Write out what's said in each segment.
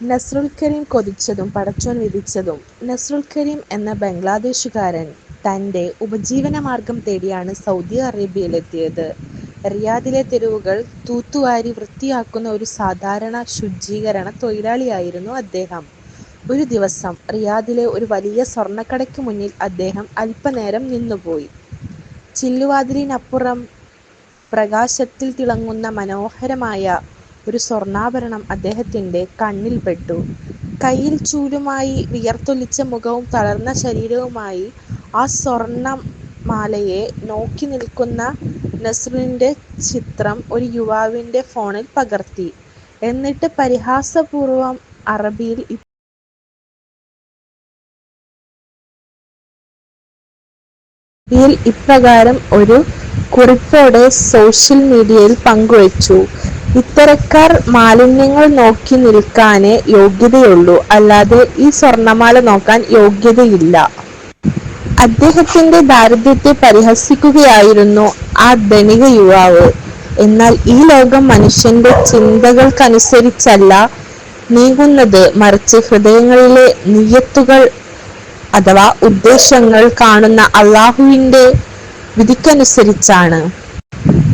നസ്രുൽ കരീം കൊതിച്ചതും പടച്ചോൻ വിധിച്ചതും നസ്രുൽ കരീം എന്ന ബംഗ്ലാദേശുകാരൻ തന്റെ ഉപജീവനമാർഗം തേടിയാണ് സൗദി അറേബ്യയിലെത്തിയത്. റിയാദിലെ തെരുവുകൾ തൂത്തുവാരി വൃത്തിയാക്കുന്ന ഒരു സാധാരണ ശുചീകരണ തൊഴിലാളിയായിരുന്നു അദ്ദേഹം. ഒരു ദിവസം റിയാദിലെ ഒരു വലിയ സ്വർണക്കടയ്ക്ക് മുന്നിൽ അദ്ദേഹം അല്പനേരം നിന്നുപോയി. ചില്ലുവാതിലിനപ്പുറം പ്രകാശത്തിൽ തിളങ്ങുന്ന മനോഹരമായ ഒരു സ്വർണാഭരണം അദ്ദേഹത്തിന്റെ കണ്ണിൽപ്പെട്ടു. കയ്യിൽ ചൂലുമായി വിയർത്തൊലിച്ച മുഖവും തളർന്ന ശരീരവുമായി ആ സ്വർണം മാലയെ നോക്കി നിൽക്കുന്ന നസ്രുവിന്റെ ചിത്രം ഒരു യുവാവിന്റെ ഫോണിൽ പകർത്തി. എന്നിട്ട് പരിഹാസപൂർവം അറബിയിൽ ഇപ്രകാരം ഒരു കുറിപ്പോടെ സോഷ്യൽ മീഡിയയിൽ പങ്കുവച്ചു. ഇത്തരക്കാർ മാലിന്യങ്ങൾ നോക്കി നിൽക്കാനേ യോഗ്യതയുള്ളൂ. അല്ലാതെ ഈ സ്വർണമാല നോക്കാൻ യോഗ്യതയില്ല. അദ്ദേഹത്തിന്റെ ദാരിദ്ര്യത്തെ പരിഹസിക്കുകയായിരുന്നു ആ ധനിക യുവാവ്. എന്നാൽ ഈ ലോകം മനുഷ്യന്റെ ചിന്തകൾക്കനുസരിച്ചല്ല നീങ്ങുന്നത് മറിച്ച് ഹൃദയങ്ങളിലെ നിയ്യത്തുകൾ അഥവാ ഉദ്ദേശങ്ങൾ കാണുന്ന അള്ളാഹുവിന്റെ വിധിക്കനുസരിച്ചാണ്.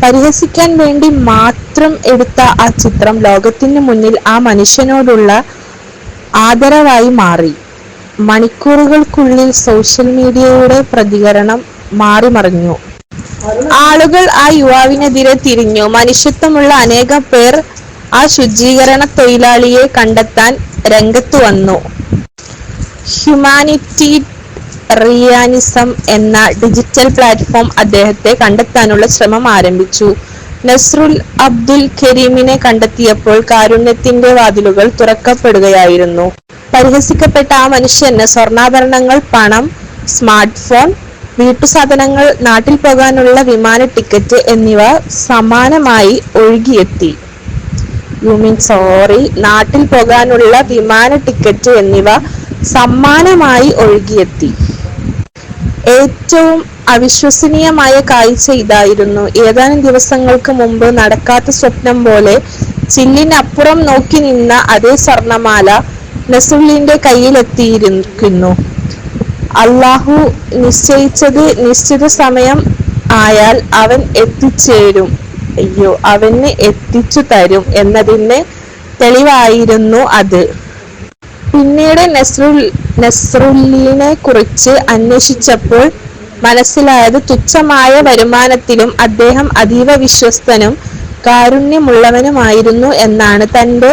പരിഹസിക്കാൻ വേണ്ടി മാത്രം എടുത്ത ആ ചിത്രം ലോകത്തിന് മുന്നിൽ ആ മനുഷ്യനോടുള്ള ആദരവായി മാറി. മണിക്കൂറുകൾക്കുള്ളിൽ സോഷ്യൽ മീഡിയയുടെ പ്രതികരണം മാറിമറിഞ്ഞു. ആളുകൾ ആ യുവാവിനെതിരെ തിരിഞ്ഞു. മനുഷ്യത്വമുള്ള അനേകം പേർ ആ ശുചീകരണ തൊഴിലാളിയെ കണ്ടെത്താൻ രംഗത്തു വന്നു ഹ്യൂമാനിറ്റി റിയാനിസം എന്ന ഡിജിറ്റൽ പ്ലാറ്റ്ഫോം അദ്ദേഹത്തെ കണ്ടെത്താനുള്ള ശ്രമം ആരംഭിച്ചു. നസ്രുൽ അബ്ദുൽ കരീമിനെ കണ്ടെത്തിയപ്പോൾ കാരുണ്യത്തിന്റെ വാതിലുകൾ തുറക്കപ്പെടുകയായിരുന്നു. പരിഹസിക്കപ്പെട്ട ആ മനുഷ്യന് സ്വർണാഭരണങ്ങൾ, പണം, സ്മാർട്ട് സ്മാർട്ട്ഫോൺ, വീട്ടുസാധനങ്ങൾ, നാട്ടിൽ പോകാനുള്ള വിമാന ടിക്കറ്റ് എന്നിവ സമാനമായി ഒഴുകിയെത്തി. യു മീൻ സോറി നാട്ടിൽ പോകാനുള്ള വിമാന ടിക്കറ്റ് എന്നിവ സമ്മാനമായി ഒഴുകിയെത്തി. ഏറ്റവും അവിശ്വസനീയമായ കാഴ്ച ഇതായിരുന്നു. ഏതാനും ദിവസങ്ങൾക്ക് മുമ്പ് നടക്കാത്ത സ്വപ്നം പോലെ ചില്ലിനപ്പുറം നോക്കി നിന്ന അതേ സ്വർണമാല നസ്രുലിന്റെ കയ്യിലെത്തിയിരിക്കുന്നു. അള്ളാഹു നിശ്ചയിച്ചത് നിശ്ചിത സമയം ആയാൽ അവൻ എത്തിച്ചേരും അയ്യോ അവന് എത്തിച്ചു തരും എന്നതിന് തെളിവായിരുന്നു അത്. പിന്നീട് നസ്രുലിനെക്കുറിച്ച് അന്വേഷിച്ചപ്പോൾ മനസ്സിലായത് തുച്ഛമായ വരുമാനത്തിലും അദ്ദേഹം അതീവ വിശ്വസ്തനും കാരുണ്യമുള്ളവനുമായിരുന്നു എന്നാണ്. തന്റെ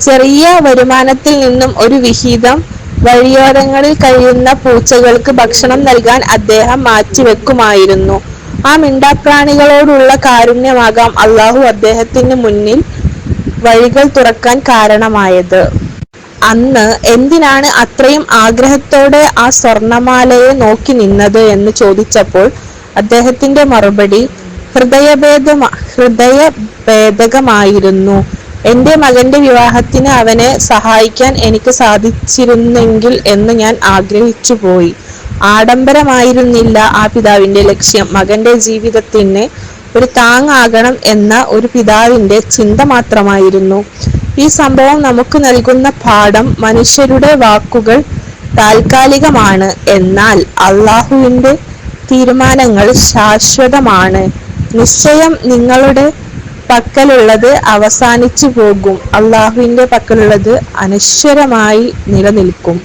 ചെറിയ വരുമാനത്തിൽ നിന്നും ഒരു വിഹിതം വഴിയോരങ്ങളിൽ കഴിയുന്ന പൂച്ചകൾക്ക് ഭക്ഷണം നൽകാൻ അദ്ദേഹം മാറ്റിവെക്കുമായിരുന്നു. ആ മിണ്ടാപ്രാണികളോടുള്ള കാരുണ്യമാകാം അള്ളാഹു അദ്ദേഹത്തിന് മുന്നിൽ വഴികൾ തുറക്കാൻ കാരണമായത്. അന്ന് എന്തിനാണ് അത്രയും ആഗ്രഹത്തോടെ ആ സ്വർണമാലയെ നോക്കി നിന്നത് എന്ന് ചോദിച്ചപ്പോൾ അദ്ദേഹത്തിന്റെ മറുപടി ഹൃദയഭേദകമായിരുന്നു. എന്റെ മകന്റെ വിവാഹത്തിന് അവനെ സഹായിക്കാൻ എനിക്ക് സാധിച്ചിരുന്നെങ്കിൽ എന്ന് ഞാൻ ആഗ്രഹിച്ചു പോയി ആഡംബരമായിരുന്നില്ല ആ പിതാവിന്റെ ലക്ഷ്യം. മകന്റെ ജീവിതത്തിന് ഒരു താങ്ങാകണം എന്ന ഒരു പിതാവിന്റെ ചിന്ത മാത്രമായിരുന്നു. ഈ സംഭവം നമുക്ക് നൽകുന്ന പാഠം മനുഷ്യരുടെ വാക്കുകൾ താൽക്കാലികമാണ്. എന്നാൽ അള്ളാഹുവിന്റെ തീരുമാനങ്ങൾ ശാശ്വതമാണ്. നിശ്ചയം നിങ്ങളുടെ പക്കലുള്ളത് അവസാനിച്ചു പോകും അള്ളാഹുവിന്റെ പക്കലുള്ളത് അനശ്വരമായി നിലനിൽക്കും.